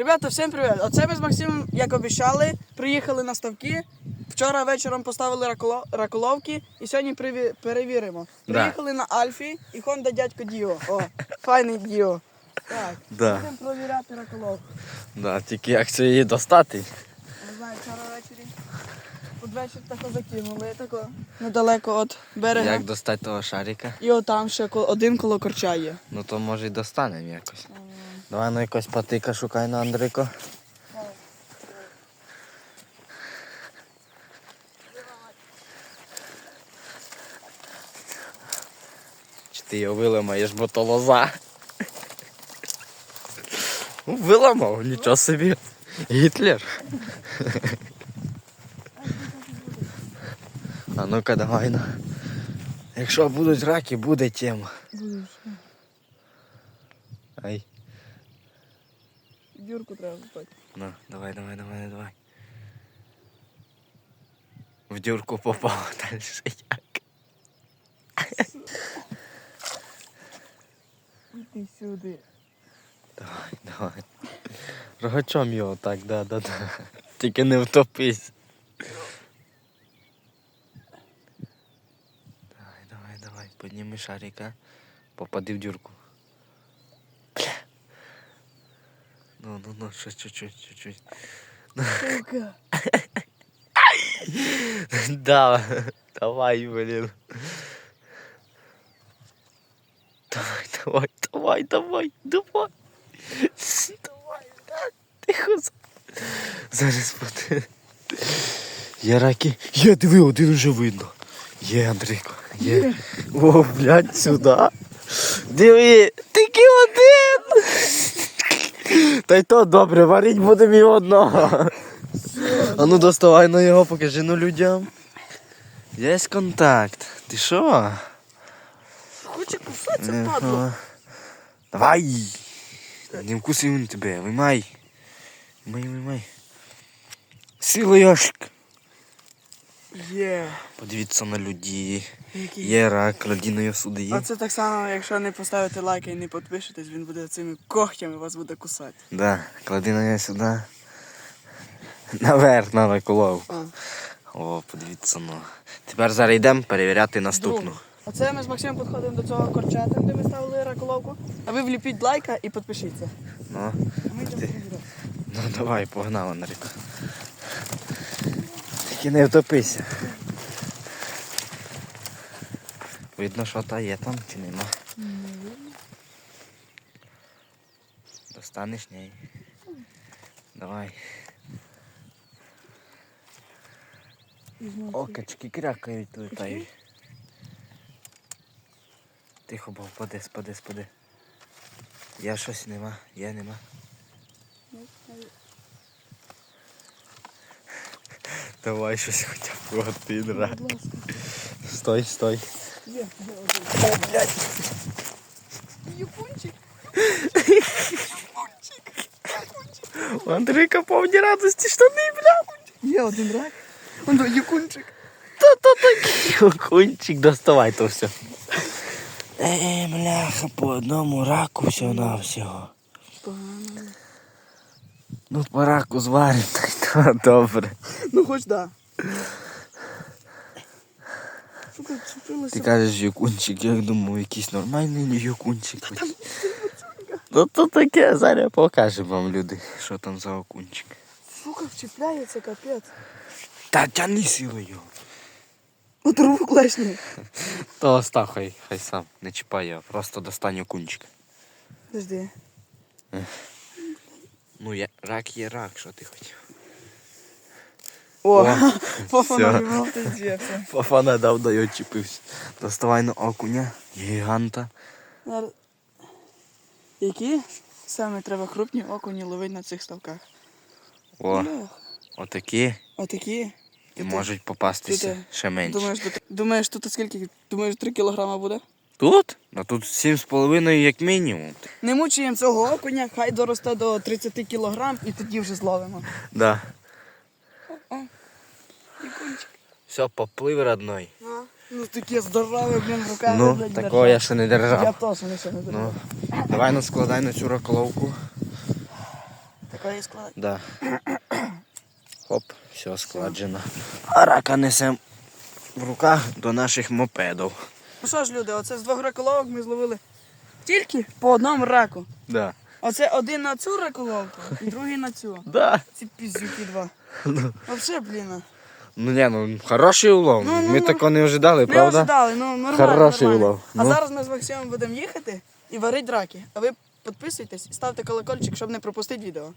Ребята, всім привіт! Оце ми з Максимом, як обіцяли, приїхали на ставки. Вчора вечором поставили раколо- раколовки і сьогодні приві- перевіримо. Да. Приїхали на Альфі і Honda дядько Діо. О, файний Діо. Так, Да. будемо провіряти раколовку. Да, тільки як це її достати? Не знаю, вчора ввечері. Під вечір тако закинули, тако недалеко від берега. Як достати того шарика? І отам ще ко- один коло корча є. Ну то може й достанемо якось. Давай ну якось патика шукай на Андрико. Чи ти його виламаєш, бо то лоза? Ну, Виламав, нічого собі. Гітлер. А ну-ка давай на. Якщо будуть раки, буде тема. Ай. Дюрку треба впати. Ну, давай, давай, давай, давай. В дюрку попав далі як. Іди сюди. Давай, давай. Рогачом його так, да, да, да. Тільки не втопись. Давай, давай, давай. Підніми шарика. Попади в дюрку. Ну, ну, ну, ще чуть-чуть, чуть-чуть. Да, давай, блин. Давай, давай, давай, давай, давай. Давай, тихо. Зараз буде. Є раки. Є, диви, один вже видно. Є, Андрійко, є. О, блядь, сюди. Диви, тільки один. Та й то добре, варить будемо і одного. А ну доставай на його, покажи ну людям. Є контакт. Ти що? Хоче кусатися, падло. Давай! Не вкусив він тебе, виймай. Виймай, виймай. Сила яшик. Є. Подивіться на людей. Який? Є рак, ладіної суди А є. це так само, якщо не поставите лайк і не підпишетесь, він буде цими когтями вас буде кусати. Да, клади на сюди. Наверх на колов. О, подивіться ну. Тепер зараз йдемо перевіряти наступну. Оце ми з Максимом підходимо до цього корчата, де ми ставили раколовку. А ви вліпіть лайка і підпишіться. Ну, А ми йдемо Ти. перевіряти. ну давай, погнали на ріку. Тільки не втопися. Видно, що та є там чи нема. Достанеш неї. Давай. Візьмемо О, цей. качки крякають летають. Тихо, бо впаде, спаде, спаде. Я щось нема, я нема. Давай щось хоча б один раз. Будь ласка. Стой, стой. Є, є один. О, блядь. Юкунчик. У Андрійка повні радості штани, бля. Є один рак. Он до юкунчик. Та-та такий окунчик, доставай то все. Е, бляха, по одному раку всього на всього. Погано. Ну, по раку зварим, та й то добре. Ну хоч да. Сука, чіпилося. Ти кажеш юкунчик, я думав, якийсь нормальний юкунчик. Ну то таке, зараз покажемо вам люди, що там за окунчик. Сука, вчіпляється, капець. Та тяни силою. От руку лешні. То остав, хай, хай сам, не чіпай його, просто достань окунчик. Подожди. Ну, я, рак є рак, що ти хотів. О, ти дівся. Папа надав, дає чіпився. Доставай на окуня, гіганта. Які саме треба крупні окуні ловити на цих ставках? О, отакі. Отакі. І можуть попастися ще менше. Думаєш, тут, думаєш, тут скільки? Думаєш, 3 кілограма буде? Тут? Ну тут 7,5 як мінімум. Не мучаємо цього окуня, хай доросте до 30 кілограм і тоді вже зловимо. Да. Все, поплив родной. А? Ну таке здорове, блін, руками, Ну, блядь, такого держав. я ще не держав. Я теж не ще не держав. Ну, давай ну складай на цю раколовку. Такої складає. Да. Хоп, все складжено. А рака несемо в руках до наших мопедів. Ну що ж, люди, оце з двох раколовок ми зловили тільки по одному раку. Да. Оце один на цю раколовку і другий на цю. Да. Ці піздюки два. Ну, Вообще, блін. Ну не, ну хороший улов. Ну, ну, Ми ну. такого не ожидали, Не правда? ожидали, ну нормально. Хороший нормально. улов. А Ну. зараз ми з Максимом будемо їхати і варити раки. А ви підписуйтесь і ставте колокольчик, щоб не пропустити відео.